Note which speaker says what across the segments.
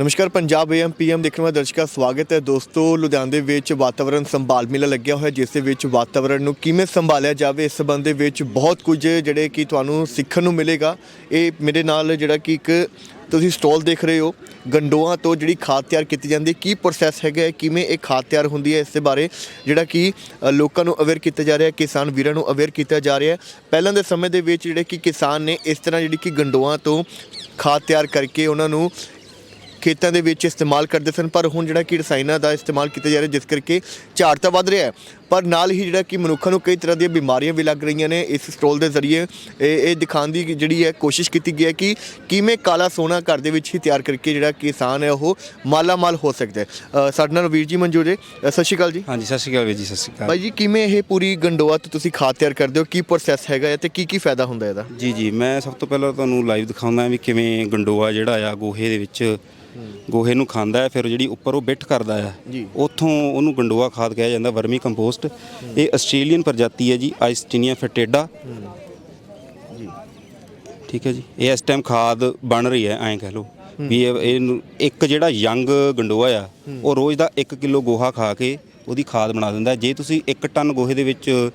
Speaker 1: ਨਮਸਕਾਰ Punjab am PM ਦੇਖਣ ਵਾਲੇ ਦਰਸ਼ਕਾਂ ਸਵਾਗਤ ਹੈ। ਦੋਸਤੋ ਲੁਧਿਆਣੇ ਦੇ ਵਿੱਚ ਵਾਤਾਵਰਣ ਸੰਭਾਲ ਮੇਲਾ ਲੱਗਿਆ ਹੋਇਆ ਜਿਸ ਦੇ ਵਿੱਚ ਵਾਤਾਵਰਣ ਨੂੰ ਕਿਵੇਂ ਸੰਭਾਲਿਆ ਜਾਵੇ ਇਸ ਸੰਬੰਧ ਦੇ ਵਿੱਚ ਬਹੁਤ ਕੁਝ ਜਿਹੜੇ ਕਿ ਤੁਹਾਨੂੰ ਸਿੱਖਣ ਨੂੰ ਮਿਲੇਗਾ। ਇਹ ਮੇਰੇ ਨਾਲ ਜਿਹੜਾ ਕਿ ਇੱਕ ਤੁਸੀਂ ਸਟਾਲ ਦੇਖ ਰਹੇ ਹੋ ਗੰਡੋਆਂ ਤੋਂ ਜਿਹੜੀ ਖਾਦ ਤਿਆਰ ਕੀਤੀ ਜਾਂਦੀ ਹੈ। ਕੀ ਪ੍ਰੋਸੈਸ ਹੈਗਾ ਹੈ, ਕਿਵੇਂ ਇਹ ਖਾਦ ਤਿਆਰ ਹੁੰਦੀ ਹੈ ਇਸ ਦੇ ਬਾਰੇ ਜਿਹੜਾ ਕਿ ਲੋਕਾਂ ਨੂੰ ਅਵੇਅਰ ਕੀਤਾ ਜਾ ਰਿਹਾ ਹੈ ਕਿਸਾਨ ਵੀਰਾਂ ਨੂੰ ਅਵੇਅਰ ਕੀਤਾ ਜਾ ਰਿਹਾ ਹੈ। ਪਹਿਲਾਂ ਦੇ ਸਮੇਂ ਦੇ ਵਿੱਚ ਜਿਹੜੇ ਕਿ ਕਿਸਾਨ ਨੇ ਇਸ ਤਰ੍ਹਾਂ ਜਿਹੜੀ ਕਿ ਗੰਡੋਆਂ ਤੋਂ ਖਾਦ ਤਿਆਰ ਕਰਕੇ ਉਹਨਾਂ ਨੂੰ ਖੇਤਾਂ ਦੇ ਵਿੱਚ ਇਸਤੇਮਾਲ ਕਰਦੇ ਸਨ ਪਰ ਹੁਣ ਜਿਹੜਾ ਕਿ ਰਸਾਇਣਾਂ ਦਾ ਇਸਤੇਮਾਲ ਕੀਤਾ ਜਾ ਰਿਹਾ ਜਿਸ ਕਰਕੇ ਝਾੜ ਤਾਂ ਵੱਧ ਰਿਹਾ ਹੈ। ਪਰ ਨਾਲ ਹੀ ਜਿਹੜਾ ਕਿ ਮਨੁੱਖਾਂ ਨੂੰ ਕਈ ਤਰ੍ਹਾਂ ਦੀਆਂ ਬਿਮਾਰੀਆਂ ਵੀ ਲੱਗ ਰਹੀਆਂ ਨੇ ਇਸ ਸਟੋਲ ਦੇ ਜ਼ਰੀਏ ਇਹ ਇਹ ਦਿਖਾਉਣ ਦੀ ਜਿਹੜੀ ਹੈ ਕੋਸ਼ਿਸ਼ ਕੀਤੀ ਗਈ ਹੈ ਕਿ ਕਿਵੇਂ ਕਾਲਾ ਸੋਨਾ ਘਰ ਦੇ ਵਿੱਚ ਹੀ ਤਿਆਰ ਕਰਕੇ ਜਿਹੜਾ ਕਿਸਾਨ ਹੈ ਉਹ ਮਾਲਾ ਮਾਲ ਹੋ ਸਕਦਾ ਹੈ। ਅ, ਸਾਡੇ ਨਾਲ ਵੀਰ ਜੀ ਮਨਜੂਰ ਜੀ ਅ, ਸਤਿ ਸ਼੍ਰੀ ਅਕਾਲ ਜੀ।
Speaker 2: ਹਾਂਜੀ ਸਤਿ ਸ਼੍ਰੀ ਅਕਾਲ ਵੀਰ ਜੀ ਸਤਿ ਸ਼੍ਰੀ ਅਕਾਲ।
Speaker 1: ਬਾਈ ਜੀ ਕਿਵੇਂ ਇਹ ਪੂਰੀ ਗੰਡੋਆ ਤੋਂ ਤੁਸੀਂ ਖਾਦ ਤਿਆਰ ਕਰਦੇ ਹੋ? ਕੀ ਪ੍ਰੋਸੈਸ ਹੈਗਾ ਹੈ ਤੇ ਕੀ ਕੀ ਫਾਇਦਾ ਹੁੰਦਾ ਇਹਦਾ?
Speaker 2: ਜੀ ਜੀ ਮੈਂ ਸਭ ਤੋਂ ਪਹਿਲਾਂ ਤੁਹਾਨੂੰ ਲਾਈਵ ਦਿਖਾਉਂਦਾ ਵੀ ਕਿਵੇਂ ਗੰਡੋਆ ਜਿਹੜਾ ਆ ਗੋਹੇ ਦੇ ਵਿੱਚ ਗੋਹੇ ਨੂੰ ਖਾਂਦਾ ਹੈ ਫਿਰ ਜਿਹੜੀ ਉੱਪਰ ਉਹ ਬਿੱਟ ਕਰਦਾ
Speaker 1: ਜੀ।
Speaker 2: ਉੱਥੋਂ ਉਹਨੂੰ ਗੰਡੋਆ ਖਾਦ ਕਿਹਾ ਜਾਂਦਾ ਵਰਮੀ ਕੰਪੋਸਟ। ਇਹ ਆਸਟ੍ਰੇਲੀਅਨ ਪ੍ਰਜਾਤੀ ਹੈ ਜੀ ਆਈਸਟੀਨੀਆ ਫੈਟੇਡਾ
Speaker 1: ਜੀ।
Speaker 2: ਠੀਕ ਹੈ ਜੀ। ਇਹ ਇਸ ਟਾਈਮ ਖਾਦ ਬਣ ਰਹੀ ਹੈ ਐਂ ਕਹਿ ਲਓ। ਵੀ ਇਹ ਇੱਕ ਜਿਹੜਾ ਯੰਗ ਗੰਡੋਆ ਆ ਉਹ ਰੋਜ਼ ਦਾ 1 ਕਿਲੋ ਗੋਹਾ ਖਾ ਕੇ ਉਹਦੀ ਖਾਦ ਬਣਾ ਦਿੰਦਾ ਹੈ। ਜੇ ਤੁਸੀਂ 1 ਟਨ ਗੋਹੇ ਦੇ ਵਿੱਚ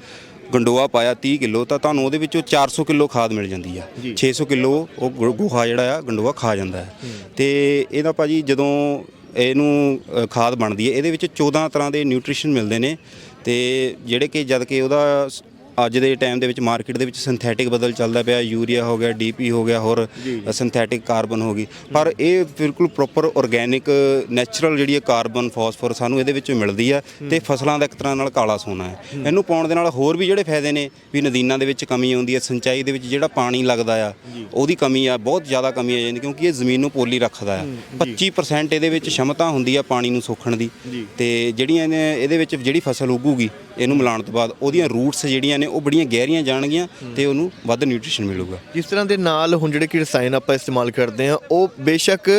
Speaker 2: ਗੰਡੋਆ ਪਾਇਆ 30 ਕਿਲੋ ਤਾਂ ਤੁਹਾਨੂੰ ਉਹਦੇ ਵਿੱਚੋਂ 400 ਕਿਲੋ ਖਾਦ ਮਿਲ ਜਾਂਦੀ ਆ।
Speaker 1: ਜੀ।
Speaker 2: 600 ਕਿਲੋ ਉਹ ਗੋ- ਗੋਹਾ ਜਿਹੜਾ ਆ ਗੰਡੋਆ ਖਾ ਜਾਂਦਾ ਹੈ। ਤੇ ਇਹਦਾ ਭਾਜੀ ਜਦੋਂ ਇਹਨੂੰ ਅ, ਖਾਦ ਬਣਦੀ ਹੈ ਇਹਦੇ ਵਿੱਚ 14 ਤਰ੍ਹਾਂ ਦੇ ਨਿਊਟ੍ਰੀਸ਼ਨ ਮਿਲਦੇ ਨੇ। ਤੇ ਜਿਹੜੇ ਕਿ ਜਦ ਕਿ ਉਹਦਾ ਸ- ਅੱਜ ਦੇ ਟਾਈਮ ਦੇ ਵਿੱਚ ਮਾਰਕੀਟ ਦੇ ਵਿੱਚ ਸਿੰਥੈਟਿਕ ਬਦਲ ਚੱਲਦਾ ਪਿਆ ਯੂਰੀਆ ਹੋ ਗਿਆ ਡੀਪੀ ਹੋ ਗਿਆ ਹੋਰ ਸਿੰਥੈਟਿਕ ਕਾਰਬਨ ਹੋ ਗਈ। ਪਰ ਇਹ ਬਿਲਕੁਲ ਪ੍ਰੋਪਰ ਆਰਗੇਨਿਕ ਨੈਚੁਰਲ ਜਿਹੜੀ ਹੈ ਕਾਰਬਨ ਫਾਸਫੋਰ ਸਾਨੂੰ ਇਹਦੇ ਵਿੱਚੋਂ ਮਿਲਦੀ ਆ ਤੇ ਫਸਲਾਂ ਦਾ ਇੱਕ ਤਰ੍ਹਾਂ ਨਾਲ ਕਾਲਾ ਸੋਨਾ ਹੈ। ਇਹਨੂੰ ਪਾਉਣ ਦੇ ਨਾਲ ਹੋਰ ਵੀ ਜਿਹੜੇ ਫਾਇਦੇ ਨੇ ਵੀ ਨਦੀਨਾਂ ਦੇ ਵਿੱਚ ਕਮੀ ਆਉਂਦੀ ਹੈ ਸਿੰਚਾਈ ਦੇ ਵਿੱਚ ਜਿਹੜਾ ਪਾਣੀ ਲੱਗਦਾ ਆ ਉਹਦੀ ਕਮੀ ਆ ਬਹੁਤ ਜ਼ਿਆਦਾ ਕਮੀ ਆ ਜਾਂਦੀ ਕਿਉਂਕਿ ਇਹ ਜ਼ਮੀਨ ਨੂੰ ਪੋਲੀ ਰੱਖਦਾ ਆ। 25% ਇਹਦੇ ਵਿੱਚ ਸ਼ਮਤਾ ਹੁੰਦੀ ਆ ਪਾਣੀ ਨੂੰ ਸੋਖਣ ਦੀ ਤੇ ਜਿਹੜੀਆਂ ਇਹਦੇ ਵਿੱਚ ਜਿਹੜੀ ਫਸਲ ਉੱਗੂਗੀ ਇਹਨੂੰ ਮਿਲਾਉਣ ਤੋਂ ਬਾਅਦ ਉਹਦੀਆਂ ਰੂਟਸ ਜਿਹੜੀਆਂ ਨੇ ਉਹ ਬੜੀਆਂ ਗਹਿਰੀਆਂ ਜਾਣਗੀਆਂ ਤੇ ਉਹਨੂੰ ਵੱਧ ਨਿਊਟ੍ਰੀਸ਼ਨ ਮਿਲੂਗਾ।
Speaker 1: ਜਿਸ ਤਰ੍ਹਾਂ ਦੇ ਨਾਲ ਹੁਣ ਜਿਹੜੇ ਕਿ ਰਸਾਇਣ ਆਪਾਂ ਇਸਤੇਮਾਲ ਕਰਦੇ ਆ ਉਹ ਬੇਸ਼ੱਕ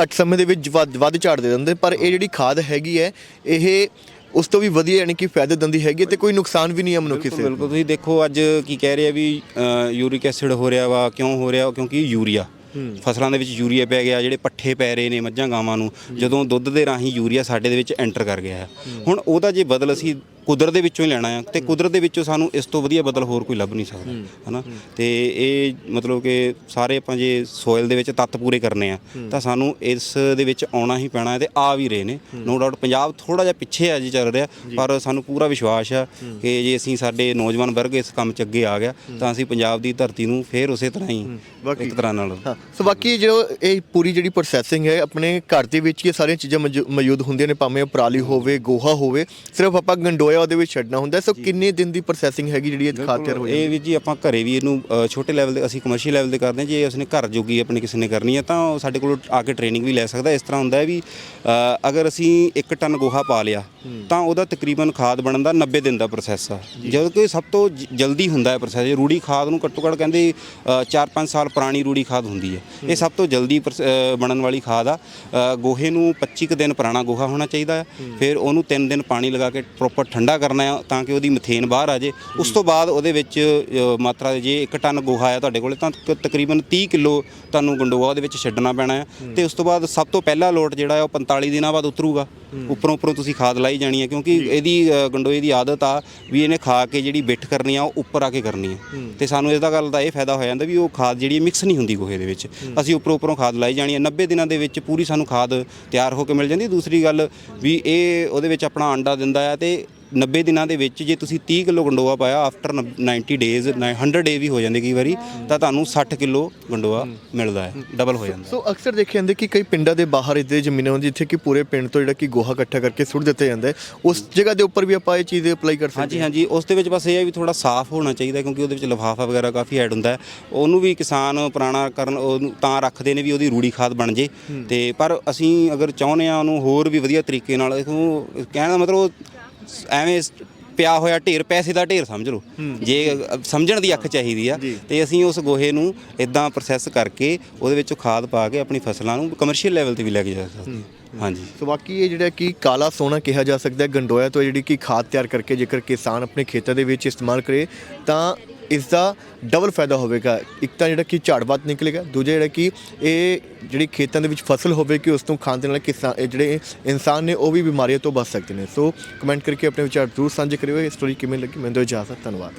Speaker 1: ਘੱਟ ਸਮੇਂ ਦੇ ਵਿੱਚ ਵੱਧ ਵੱਧ ਝਾੜ ਦੇ ਦਿੰਦੇ ਪਰ ਇਹ ਜਿਹੜੀ ਖਾਦ ਹੈਗੀ ਹੈ ਇਹ ਉਸ ਤੋਂ ਵੀ ਵਧੀਆ ਯਾਨੀ ਕਿ ਫਾਇਦੇ ਦਿੰਦੀ ਹੈਗੀ ਤੇ ਕੋਈ ਨੁਕਸਾਨ ਵੀ ਨਹੀਂ ਹੈ ਮਨੁੱਖੀ ਸਿਹਤ
Speaker 2: ਬਿਲਕੁਲ ਤੁਸੀਂ ਦੇਖੋ ਅੱਜ ਕੀ ਕਹਿ ਰਿਹਾ ਵੀ ਯੂਰਿਕ ਐਸਿਡ ਹੋ ਰਿਹਾ ਵਾ ਕਿਉਂ ਹੋ ਰਿਹਾ ਕਿਉਂਕਿ ਯੂਰੀਆ। ਫਸਲਾਂ ਦੇ ਵਿੱਚ ਯੂਰੀਆ ਪੈ ਗਿਆ ਜਿਹੜੇ ਪੱਠੇ ਪੈ ਰਹੇ ਨੇ ਮੱਝਾਂ ਗਾਵਾਂ ਨੂੰ ਜਦੋਂ ਦੁੱਧ ਦੇ ਰਾਹੀਂ ਯੂਰੀਆ ਸਾਡੇ ਦੇ ਵਿੱਚ ਐਂਟਰ ਕਰ ਗਿਆ ਹੈ। ਹੁਣ ਉਹਦਾ ਜੇ ਬਦਲ ਅਸੀਂ ਕੁਦਰਤ ਦੇ ਵਿੱਚੋਂ ਹੀ ਲੈਣਾ ਆ ਤੇ ਕੁਦਰਤ ਦੇ ਵਿੱਚੋਂ ਸਾਨੂੰ ਇਸ ਤੋਂ ਵਧੀਆ ਬਦਲ ਹੋਰ ਕੋਈ ਲੱਭ ਨਹੀਂ ਸਕਦਾ ਹਨਾ? ਤੇ ਇਹ ਮਤਲਬ ਕਿ ਸਾਰੇ ਆਪਾਂ ਜੇ ਸੋਇਲ ਦੇ ਵਿੱਚ ਤੱਤ ਪੂਰੇ ਕਰਨੇ ਆ ਤਾਂ ਸਾਨੂੰ ਇਸ ਦੇ ਵਿੱਚ ਆਉਣਾ ਹੀ ਪੈਣਾ ਹੈ ਤੇ ਆ ਵੀ ਰਹੇ ਨੇ। ਨੋ ਡਾਊਟ ਪੰਜਾਬ ਥੋੜਾ ਜਿਹਾ ਪਿੱਛੇ ਆ ਜੀ ਚੱਲ ਰਿਹਾ ਪਰ ਸਾਨੂੰ ਪੂਰਾ ਵਿਸ਼ਵਾਸ ਆ ਕਿ ਜੇ ਅਸੀਂ ਸਾਡੇ ਨੌਜਵਾਨ ਵਰਗ ਇਸ ਕੰਮ 'ਚ ਅੱਗੇ ਆ ਗਿਆ ਤਾਂ ਅਸੀਂ ਪੰਜਾਬ ਦੀ ਧਰਤੀ ਨੂੰ ਫੇਰ ਉਸੇ ਤਰ੍ਹਾਂ ਹੀ ਇੱਕ ਤਰ੍ਹਾਂ ਨਾਲ
Speaker 1: ਸੋ ਬਾਕੀ ਜੋ ਇਹ ਪੂਰੀ ਜਿਹੜੀ ਪ੍ਰੋਸੈਸਿੰਗ ਹੈ ਆਪਣੇ ਘਰ ਦੇ ਵਿੱਚ ਇਹ ਸਾਰੀਆਂ ਚੀਜ਼ਾਂ ਮੌਜੂ- ਮੌਜੂਦ ਹੁੰਦੀਆਂ ਨੇ ਭਾਵੇਂ ਪਰਾਲੀ ਹੋਵੇ ਗੋਹਾ ਹੋਵੇ ਸਿਰਫ ਆਪਾਂ ਗੰਡੋਇਆ ਉਹਦੇ ਵਿੱਚ ਛੱਡਣਾ ਹੁੰਦਾ ਸੋ ਕਿੰਨੇ ਦਿਨ ਦੀ ਪ੍ਰੋਸੈਸਿੰਗ ਹੈਗੀ ਜਿਹੜੀ ਇਹ ਖਾਦ ਤਿਆਰ ਹੋ ਜਾਂਦੀ
Speaker 2: ਇਹ ਵੀ ਜੀ ਆਪਾਂ ਘਰੇ ਵੀ ਇਹਨੂੰ ਅ, ਛੋਟੇ ਲੈਵਲ ਦੇ ਅਸੀਂ ਕਮਰਸ਼ੀਅਲ ਲੈਵਲ ਦੇ ਕਰਦੇ ਹਾਂ। ਜੇ ਉਸਨੇ ਘਰ ਜੋਗੀ ਆਪਣੀ ਕਿਸੇ ਨੇ ਕਰਨੀ ਹੈ ਤਾਂ ਉਹ ਸਾਡੇ ਕੋਲ ਆ ਕੇ ਟ੍ਰੇਨਿੰਗ ਵੀ ਲੈ ਸਕਦਾ ਇਸ ਤਰ੍ਹਾਂ ਹੁੰਦਾ ਹੈ ਵੀ ਅ, ਅਗਰ ਅਸੀਂ 1 ਟਨ ਗੋਹਾ ਪਾ ਲਿਆ ਤਾਂ ਉਹਦਾ ਤਕਰੀਬਨ ਖਾਦ ਬਣਨ ਦਾ 90 ਦਿਨ ਦਾ ਪ੍ਰੋਸੈਸ ਆ। ਜਦੋਂ ਕਿ ਸਭ ਤੋਂ ਜ- ਜਲਦੀ ਹੁੰਦਾ ਹੈ ਪ੍ਰੋਸੈਸ ਰੂੜੀ ਖਾਦ ਨੂੰ ਘੱਟੋ ਘੱਟ ਕਹਿੰਦੇ 4-5 ਸਾਲ ਪੁਰਾਣੀ ਰੂੜੀ ਖਾਦ ਹੁੰਦੀ ਹੈ। ਇਹ ਸਭ ਤੋਂ ਜਲਦੀ ਪ੍ਰਸ- ਅ, ਬਣਨ ਵਾਲੀ ਖਾਦ ਆ। ਅ, ਗੋਹੇ ਨੂੰ 25 ਕੁ ਦਿਨ ਪੁਰਾਣਾ ਗੋਹਾ ਹੋਣਾ ਚਾਹੀਦਾ ਹੈ। ਫਿਰ ਉਹਨੂੰ 3 ਦਿਨ ਪਾਣੀ ਲਗਾ ਕੇ ਪ੍ਰੋਪਰ ਠੰਡਾ ਕਰਨਾ ਹੈ ਤਾਂ ਕਿ ਉਹਦੀ ਮਥੇਨ ਬਾਹਰ ਆ ਜੇ ਉਸ ਤੋਂ ਬਾਅਦ ਉਹਦੇ ਵਿੱਚ ਅ, ਮਾਤਰਾ ਜੇ 1 ਟਨ ਗੋਹਾ ਆ ਤੁਹਾਡੇ ਕੋਲੇ ਤਾਂ ਤਕ- ਤਕਰੀਬਨ 30 ਕਿਲੋ ਤੁਹਾਨੂੰ ਗੰਡੋਆ ਉਹਦੇ ਵਿੱਚ ਛੱਡਣਾ ਪੈਣਾ ਹੈ। ਤੇ ਉਸ ਤੋਂ ਬਾਅਦ ਸਭ ਤੋਂ ਪਹਿਲਾ ਲੋਟ ਜਿਹੜਾ ਹੈ ਉਹ 45 ਦਿਨਾਂ ਬਾਅਦ ਉਤਰੂਗਾ। ਉੱਪਰੋਂ ਉੱਪਰੋਂ ਤੁਸੀਂ ਖਾਦ ਲਾਈ ਜਾਣੀ ਹੈ ਕਿਉਂਕਿ ਇਹਦੀ ਗੰਡੋਏ ਦੀ ਆਦਤ ਆ ਵੀ ਇਹਨੇ ਖਾ ਕੇ ਜਿਹੜੀ ਬਿੱਠ ਕਰਨੀ ਆ ਉਹ ਉੱਪਰ ਆ ਕੇ ਕਰਨੀ ਹੈ। ਤੇ ਸਾਨੂੰ ਇਹਦਾ ਗੱਲ ਦਾ ਇਹ ਫਾਇਦਾ ਹੋ ਜਾਂਦਾ ਵੀ ਉਹ ਖਾਦ ਜਿਹੜੀ ਮਿਕਸ ਨਹੀਂ ਹੁੰਦੀ ਗੋਹੇ ਦੇ ਵਿੱਚ। ਅਸੀਂ ਉੱਪਰੋਂ ਉੱਪਰੋਂ ਖਾਦ ਲਾਈ ਜਾਣੀ ਹੈ 90 ਦਿਨਾਂ ਦੇ ਵਿੱਚ ਪੂਰੀ ਸਾਨੂੰ ਖਾਦ ਤਿਆਰ ਹੋ ਕੇ ਮਿਲ ਜਾਂਦੀ। ਦੂਸਰੀ ਗੱਲ ਵੀ ਇਹ ਉਹਦੇ ਵਿੱਚ ਆਪਣਾ ਅੰਡਾ ਦਿੰਦਾ ਆ ਤੇ 90 ਦਿਨਾਂ ਦੇ ਵਿੱਚ ਜੇ ਤੁਸੀਂ 30 ਕਿਲੋ ਗੰਡੋਆ ਪਾਇਆ ਆਫਟਰ 90 ਡੇਜ਼ 100 ਡੇ ਵੀ ਹੋ ਜਾਂਦੇ ਕਈ ਵਾਰੀ ਤਾਂ ਤੁਹਾਨੂੰ 60 ਕਿਲੋ ਗੰਡੋਆ ਮਿਲਦਾ ਹੈ ਡਬਲ ਹੋ ਜਾਂਦਾ
Speaker 1: ਸੋ ਅਕਸਰ ਦੇਖਿਆ ਜਾਂਦਾ ਕਿ ਕਈ ਪਿੰਡਾਂ ਦੇ ਬਾਹਰ ਇਦਾਂ ਜ਼ਮੀਨਾਂ ਹੁੰਦੀਆਂ ਜਿੱਥੇ ਕਿ ਪੂਰੇ ਪਿੰਡ ਤੋਂ ਜਿਹੜਾ ਕਿ ਗੋਹਾ ਇਕੱਠਾ ਕਰਕੇ ਸੁੱਟ ਦਿੱਤਾ ਜਾਂਦਾ ਹੈ ਉਸ ਜਗ੍ਹਾ ਦੇ ਉੱਪਰ ਵੀ ਆਪਾਂ ਇਹ ਚੀਜ਼ ਅਪਲਾਈ ਕਰ ਸਕਦੇ
Speaker 2: ਹਾਂਜੀ ਹਾਂਜੀ ਉਸ ਦੇ ਵਿੱਚ ਬਸ ਇਹ ਹੈ ਵੀ ਥੋੜਾ ਸਾਫ਼ ਹੋਣਾ ਚਾਹੀਦਾ ਕਿਉਂਕਿ ਉਹਦੇ ਵਿੱਚ ਲਿਫਾਫਾ ਵਗੈਰਾ ਕਾਫੀ ਐਡ ਹੁੰਦਾ ਹੈ। ਉਹਨੂੰ ਵੀ ਕਿਸਾਨ ਪੁਰਾਣਾ ਕਰਨ ਉਹਨੂੰ ਤਾਂ ਰੱਖਦੇ ਨੇ ਵੀ ਉਹਦੀ ਰੂੜੀ ਖਾਦ ਬਣ ਜੇ। ਤੇ ਪਰ ਅਸੀਂ ਅਗਰ ਚਾਹੁੰਦੇ ਆ ਉਹਨੂੰ ਹੋਰ ਵੀ ਵਧੀਆ ਤਰੀਕੇ ਨਾਲ ਇਹਨੂੰ ਕਹਿਣ ਦਾ ਮਤਲਬ ਉਹ ਐਵੇਂ ਪਿਆ ਹੋਇਆ ਢੇਰ ਪੈਸੇ ਦਾ ਢੇਰ ਸਮਝ ਲਓ। ਜੇ ਸਮਝਣ ਦੀ ਅੱਖ ਚਾਹੀਦੀ ਆ ਤੇ ਅਸੀਂ ਉਸ ਗੋਹੇ ਨੂੰ ਇਦਾਂ ਪ੍ਰੋਸੈਸ ਕਰਕੇ ਉਹਦੇ ਵਿੱਚ ਖਾਦ ਪਾ ਕੇ ਆਪਣੀ ਫਸਲਾਂ ਨੂੰ ਕਮਰਸ਼ੀਅਲ ਲੈਵਲ ਤੇ ਵੀ ਲੈ ਕੇ ਜਾ ਸਕਦੇ ਹਾਂ। ਹਾਂਜੀ।
Speaker 1: ਸੋ ਬਾਕੀ ਇਹ ਜਿਹੜਾ ਕਿ ਕਾਲਾ ਸੋਨਾ ਕਿਹਾ ਜਾ ਸਕਦਾ ਹੈ ਗੰਡੋਇਆ ਤੋਂ ਜਿਹੜੀ ਕਿ ਖਾਦ ਤਿਆਰ ਕਰਕੇ ਜੇਕਰ ਕਿਸਾਨ ਆਪਣੇ ਖੇਤਾਂ ਦੇ ਵਿੱਚ ਇਸਤੇਮਾਲ ਕਰੇ ਤਾਂ ਇਸ ਦਾ ਡਬਲ ਫਾਇਦਾ ਹੋਵੇਗਾ। ਇੱਕ ਤਾਂ ਜਿਹੜਾ ਕਿ ਝਾੜ ਵੱਧ ਨਿਕਲੇਗਾ, ਦੂਜਾ ਜਿਹੜਾ ਕਿ ਇਹ ਜਿਹੜੀ ਖੇਤਾਂ ਦੇ ਵਿੱਚ ਫਸਲ ਹੋਵੇਗੀ ਉਸ ਤੋਂ ਖਾਣ ਦੇ ਨਾਲ ਕਿਸਾਨ ਜਿਹੜੇ ਇਨਸਾਨ ਨੇ, ਉਹ ਵੀ ਬਿਮਾਰੀਆਂ ਤੋਂ ਬਚ ਸਕਦੇ ਨੇ। ਸੋ ਕਮੈਂਟ ਕਰਕੇ ਆਪਣੇ ਵਿਚਾਰ ਜ਼ਰੂਰ ਸਾਂਝੇ ਕਰਿਓ। ਇਹ ਸਟੋਰੀ ਕਿਵੇਂ ਲੱਗੀ, ਮੈਨੂੰ ਦਿਓ ਇਜਾਜ਼ਤ, ਧੰਨਵਾਦ।